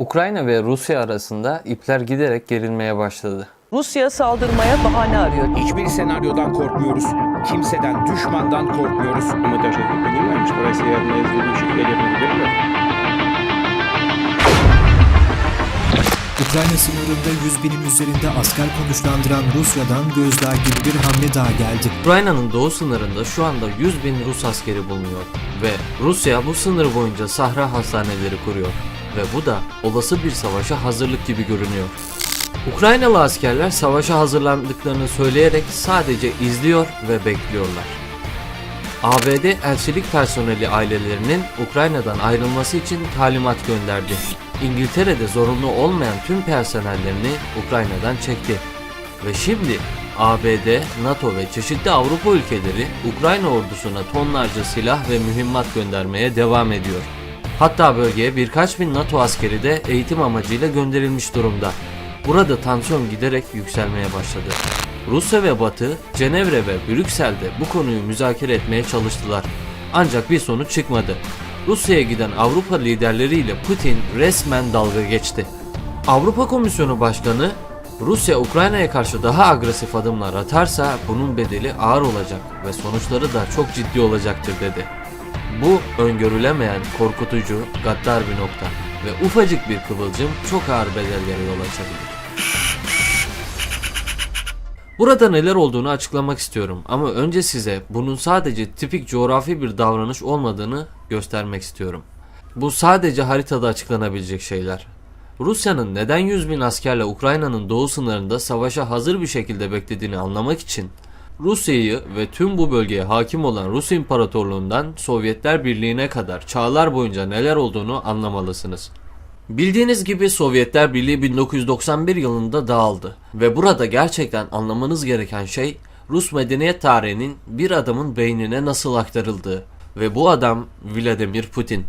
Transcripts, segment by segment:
Ukrayna ve Rusya arasında ipler giderek gerilmeye başladı. Rusya saldırmaya bahane arıyor. Hiçbir senaryodan korkmuyoruz. Kimseden, düşmandan korkmuyoruz. Ukrayna sınırında 100 binin üzerinde asker konuşlandıran Rusya'dan gözler gibi bir hamle daha geldi. Ukrayna'nın doğu sınırında şu anda 100 bin Rus askeri bulunuyor ve Rusya bu sınır boyunca sahra hastaneleri kuruyor ve bu da olası bir savaşa hazırlık gibi görünüyor. Ukraynalı askerler savaşa hazırlandıklarını söyleyerek sadece izliyor ve bekliyorlar. ABD elçilik personeli ailelerinin Ukrayna'dan ayrılması için talimat gönderdi. İngiltere'de zorunlu olmayan tüm personellerini Ukrayna'dan çekti. Ve şimdi ABD, NATO ve çeşitli Avrupa ülkeleri Ukrayna ordusuna tonlarca silah ve mühimmat göndermeye devam ediyor. Hatta bölgeye birkaç bin NATO askeri de eğitim amacıyla gönderilmiş durumda. Burada tansiyon giderek yükselmeye başladı. Rusya ve Batı, Cenevre ve Brüksel'de bu konuyu müzakere etmeye çalıştılar. Ancak bir sonuç çıkmadı. Rusya'ya giden Avrupa liderleriyle Putin resmen dalga geçti. Avrupa Komisyonu Başkanı Rusya Ukrayna'ya karşı daha agresif adımlar atarsa bunun bedeli ağır olacak ve sonuçları da çok ciddi olacaktır dedi. Bu öngörülemeyen, korkutucu, gaddar bir nokta ve ufacık bir kıvılcım çok ağır bedellere yol açabilir. Burada neler olduğunu açıklamak istiyorum ama önce size bunun sadece tipik coğrafi bir davranış olmadığını göstermek istiyorum. Bu sadece haritada açıklanabilecek şeyler. Rusya'nın neden 100 bin askerle Ukrayna'nın doğu sınırında savaşa hazır bir şekilde beklediğini anlamak için Rusya'yı ve tüm bu bölgeye hakim olan Rus İmparatorluğundan Sovyetler Birliği'ne kadar çağlar boyunca neler olduğunu anlamalısınız. Bildiğiniz gibi Sovyetler Birliği 1991 yılında dağıldı ve burada gerçekten anlamanız gereken şey Rus medeniyet tarihinin bir adamın beynine nasıl aktarıldığı ve bu adam Vladimir Putin.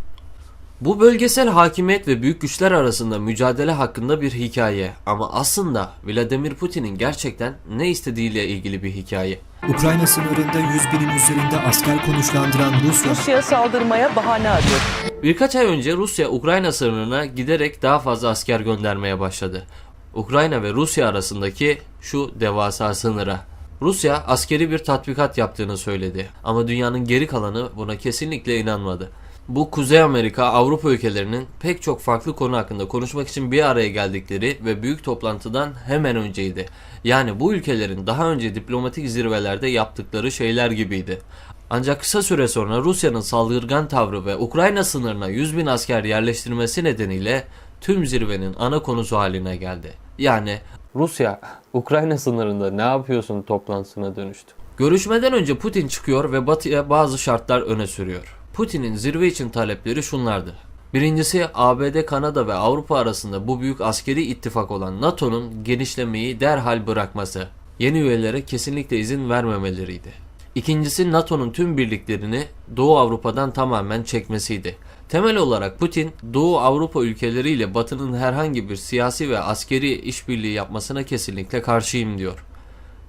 Bu bölgesel hakimiyet ve büyük güçler arasında mücadele hakkında bir hikaye ama aslında Vladimir Putin'in gerçekten ne istediğiyle ilgili bir hikaye. Ukrayna sınırında 100 binin üzerinde asker konuşlandıran Rusya Rusya saldırmaya bahane arıyor. Birkaç ay önce Rusya Ukrayna sınırına giderek daha fazla asker göndermeye başladı. Ukrayna ve Rusya arasındaki şu devasa sınıra. Rusya askeri bir tatbikat yaptığını söyledi ama dünyanın geri kalanı buna kesinlikle inanmadı. Bu Kuzey Amerika, Avrupa ülkelerinin pek çok farklı konu hakkında konuşmak için bir araya geldikleri ve büyük toplantıdan hemen önceydi. Yani bu ülkelerin daha önce diplomatik zirvelerde yaptıkları şeyler gibiydi. Ancak kısa süre sonra Rusya'nın saldırgan tavrı ve Ukrayna sınırına 100 bin asker yerleştirmesi nedeniyle tüm zirvenin ana konusu haline geldi. Yani Rusya Ukrayna sınırında ne yapıyorsun toplantısına dönüştü. Görüşmeden önce Putin çıkıyor ve Batı'ya bazı şartlar öne sürüyor. Putin'in zirve için talepleri şunlardı. Birincisi ABD, Kanada ve Avrupa arasında bu büyük askeri ittifak olan NATO'nun genişlemeyi derhal bırakması. Yeni üyelere kesinlikle izin vermemeleriydi. İkincisi NATO'nun tüm birliklerini Doğu Avrupa'dan tamamen çekmesiydi. Temel olarak Putin, Doğu Avrupa ülkeleriyle Batı'nın herhangi bir siyasi ve askeri işbirliği yapmasına kesinlikle karşıyım diyor.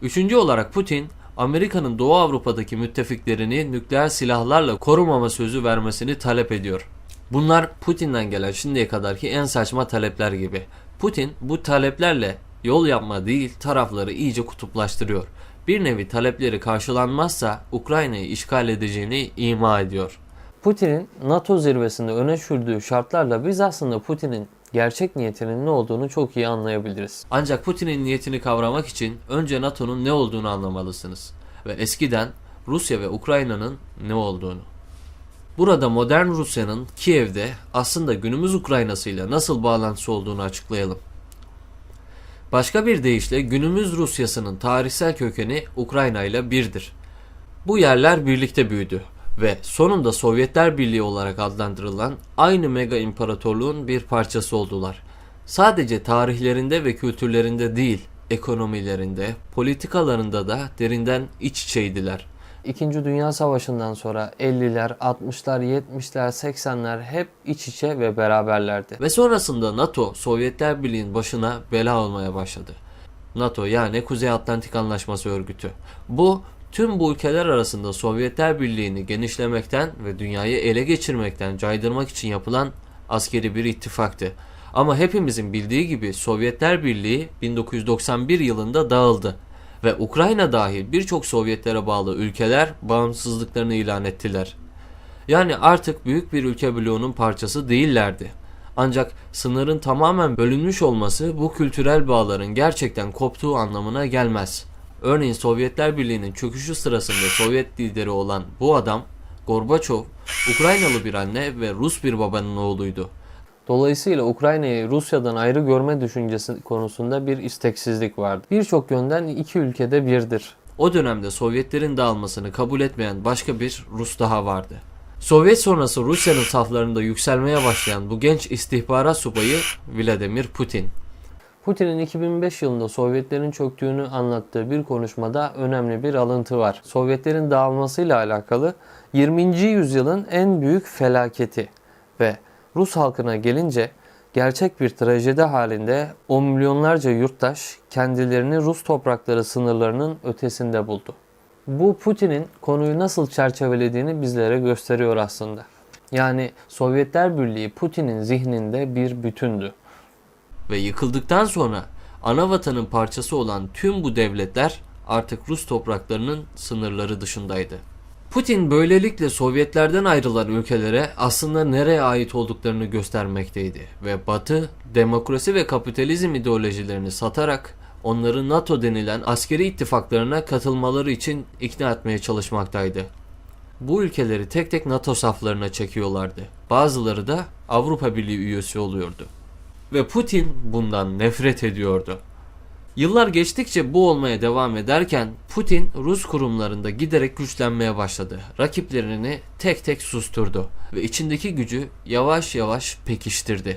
Üçüncü olarak Putin, Amerika'nın Doğu Avrupa'daki müttefiklerini nükleer silahlarla korumama sözü vermesini talep ediyor. Bunlar Putin'den gelen şimdiye kadarki en saçma talepler gibi. Putin bu taleplerle yol yapma değil tarafları iyice kutuplaştırıyor. Bir nevi talepleri karşılanmazsa Ukrayna'yı işgal edeceğini ima ediyor. Putin'in NATO zirvesinde öne sürdüğü şartlarla biz aslında Putin'in gerçek niyetinin ne olduğunu çok iyi anlayabiliriz. Ancak Putin'in niyetini kavramak için önce NATO'nun ne olduğunu anlamalısınız ve eskiden Rusya ve Ukrayna'nın ne olduğunu. Burada modern Rusya'nın Kiev'de aslında günümüz Ukrayna'sıyla nasıl bağlantısı olduğunu açıklayalım. Başka bir deyişle günümüz Rusyası'nın tarihsel kökeni Ukrayna ile birdir. Bu yerler birlikte büyüdü ve sonunda Sovyetler Birliği olarak adlandırılan aynı mega imparatorluğun bir parçası oldular. Sadece tarihlerinde ve kültürlerinde değil, ekonomilerinde, politikalarında da derinden iç içeydiler. İkinci Dünya Savaşı'ndan sonra 50'ler, 60'lar, 70'ler, 80'ler hep iç içe ve beraberlerdi. Ve sonrasında NATO, Sovyetler Birliği'nin başına bela olmaya başladı. NATO yani Kuzey Atlantik Anlaşması örgütü. Bu tüm bu ülkeler arasında Sovyetler Birliği'ni genişlemekten ve dünyayı ele geçirmekten caydırmak için yapılan askeri bir ittifaktı. Ama hepimizin bildiği gibi Sovyetler Birliği 1991 yılında dağıldı ve Ukrayna dahil birçok Sovyetlere bağlı ülkeler bağımsızlıklarını ilan ettiler. Yani artık büyük bir ülke bloğunun parçası değillerdi. Ancak sınırın tamamen bölünmüş olması bu kültürel bağların gerçekten koptuğu anlamına gelmez. Örneğin Sovyetler Birliği'nin çöküşü sırasında Sovyet lideri olan bu adam Gorbaçov, Ukraynalı bir anne ve Rus bir babanın oğluydu. Dolayısıyla Ukrayna'yı Rusya'dan ayrı görme düşüncesi konusunda bir isteksizlik vardı. Birçok yönden iki ülkede birdir. O dönemde Sovyetlerin dağılmasını kabul etmeyen başka bir Rus daha vardı. Sovyet sonrası Rusya'nın saflarında yükselmeye başlayan bu genç istihbarat subayı Vladimir Putin. Putin'in 2005 yılında Sovyetlerin çöktüğünü anlattığı bir konuşmada önemli bir alıntı var. Sovyetlerin dağılmasıyla alakalı 20. yüzyılın en büyük felaketi ve Rus halkına gelince gerçek bir trajedi halinde 10 milyonlarca yurttaş kendilerini Rus toprakları sınırlarının ötesinde buldu. Bu Putin'in konuyu nasıl çerçevelediğini bizlere gösteriyor aslında. Yani Sovyetler Birliği Putin'in zihninde bir bütündü ve yıkıldıktan sonra ana vatanın parçası olan tüm bu devletler artık Rus topraklarının sınırları dışındaydı. Putin böylelikle Sovyetlerden ayrılan ülkelere aslında nereye ait olduklarını göstermekteydi ve Batı demokrasi ve kapitalizm ideolojilerini satarak onları NATO denilen askeri ittifaklarına katılmaları için ikna etmeye çalışmaktaydı. Bu ülkeleri tek tek NATO saflarına çekiyorlardı. Bazıları da Avrupa Birliği üyesi oluyordu ve Putin bundan nefret ediyordu. Yıllar geçtikçe bu olmaya devam ederken Putin Rus kurumlarında giderek güçlenmeye başladı. Rakiplerini tek tek susturdu ve içindeki gücü yavaş yavaş pekiştirdi.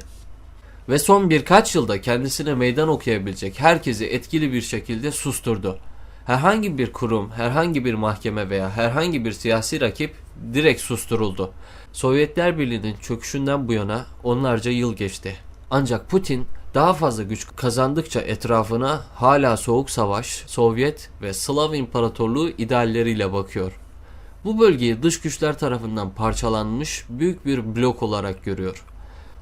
Ve son birkaç yılda kendisine meydan okuyabilecek herkesi etkili bir şekilde susturdu. Herhangi bir kurum, herhangi bir mahkeme veya herhangi bir siyasi rakip direkt susturuldu. Sovyetler Birliği'nin çöküşünden bu yana onlarca yıl geçti. Ancak Putin daha fazla güç kazandıkça etrafına hala Soğuk Savaş, Sovyet ve Slav İmparatorluğu idealleriyle bakıyor. Bu bölgeyi dış güçler tarafından parçalanmış büyük bir blok olarak görüyor.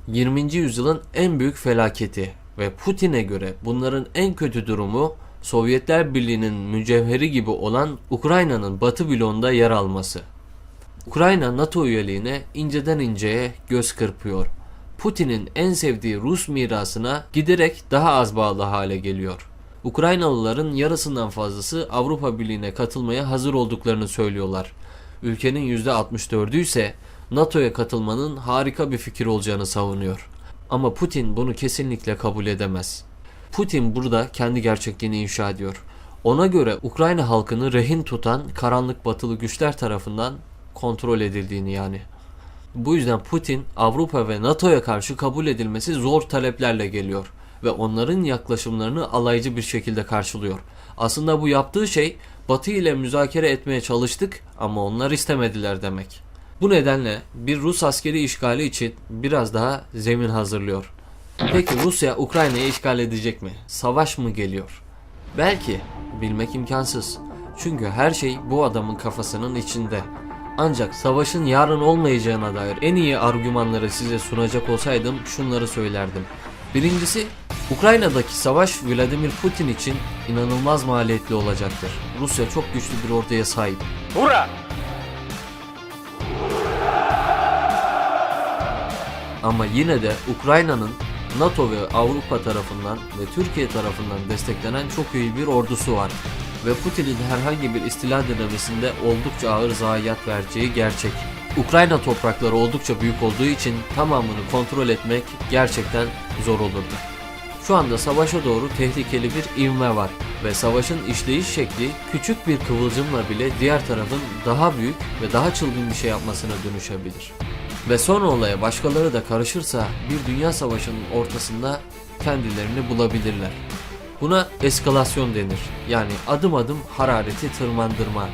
20. yüzyılın en büyük felaketi ve Putin'e göre bunların en kötü durumu Sovyetler Birliği'nin mücevheri gibi olan Ukrayna'nın batı bloğunda yer alması. Ukrayna NATO üyeliğine inceden inceye göz kırpıyor. Putin'in en sevdiği Rus mirasına giderek daha az bağlı hale geliyor. Ukraynalıların yarısından fazlası Avrupa Birliği'ne katılmaya hazır olduklarını söylüyorlar. Ülkenin %64'ü ise NATO'ya katılmanın harika bir fikir olacağını savunuyor. Ama Putin bunu kesinlikle kabul edemez. Putin burada kendi gerçekliğini inşa ediyor. Ona göre Ukrayna halkını rehin tutan karanlık batılı güçler tarafından kontrol edildiğini yani. Bu yüzden Putin Avrupa ve NATO'ya karşı kabul edilmesi zor taleplerle geliyor ve onların yaklaşımlarını alaycı bir şekilde karşılıyor. Aslında bu yaptığı şey Batı ile müzakere etmeye çalıştık ama onlar istemediler demek. Bu nedenle bir Rus askeri işgali için biraz daha zemin hazırlıyor. Peki Rusya Ukrayna'yı işgal edecek mi? Savaş mı geliyor? Belki bilmek imkansız. Çünkü her şey bu adamın kafasının içinde. Ancak savaşın yarın olmayacağına dair en iyi argümanları size sunacak olsaydım şunları söylerdim. Birincisi Ukrayna'daki savaş Vladimir Putin için inanılmaz maliyetli olacaktır. Rusya çok güçlü bir orduya sahip. Hurra! Ama yine de Ukrayna'nın NATO ve Avrupa tarafından ve Türkiye tarafından desteklenen çok iyi bir ordusu var. Ve Putin'in herhangi bir istila denemesinde oldukça ağır zayiat vereceği gerçek. Ukrayna toprakları oldukça büyük olduğu için tamamını kontrol etmek gerçekten zor olurdu. Şu anda savaşa doğru tehlikeli bir ivme var ve savaşın işleyiş şekli küçük bir kıvılcımla bile diğer tarafın daha büyük ve daha çılgın bir şey yapmasına dönüşebilir. Ve sonra olaya başkaları da karışırsa bir dünya savaşının ortasında kendilerini bulabilirler. Buna eskalasyon denir. Yani adım adım harareti tırmandırma.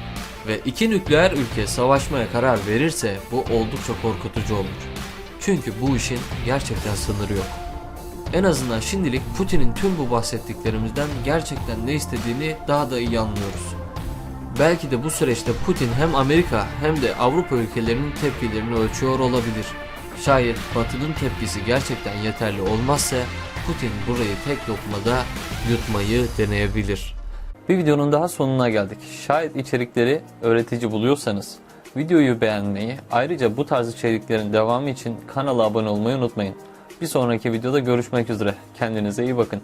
Ve iki nükleer ülke savaşmaya karar verirse bu oldukça korkutucu olur. Çünkü bu işin gerçekten sınırı yok. En azından şimdilik Putin'in tüm bu bahsettiklerimizden gerçekten ne istediğini daha da iyi anlıyoruz. Belki de bu süreçte Putin hem Amerika hem de Avrupa ülkelerinin tepkilerini ölçüyor olabilir. Şayet Batı'nın tepkisi gerçekten yeterli olmazsa Putin burayı tek lokmada yutmayı deneyebilir. Bir videonun daha sonuna geldik. Şayet içerikleri öğretici buluyorsanız videoyu beğenmeyi, ayrıca bu tarz içeriklerin devamı için kanala abone olmayı unutmayın. Bir sonraki videoda görüşmek üzere. Kendinize iyi bakın.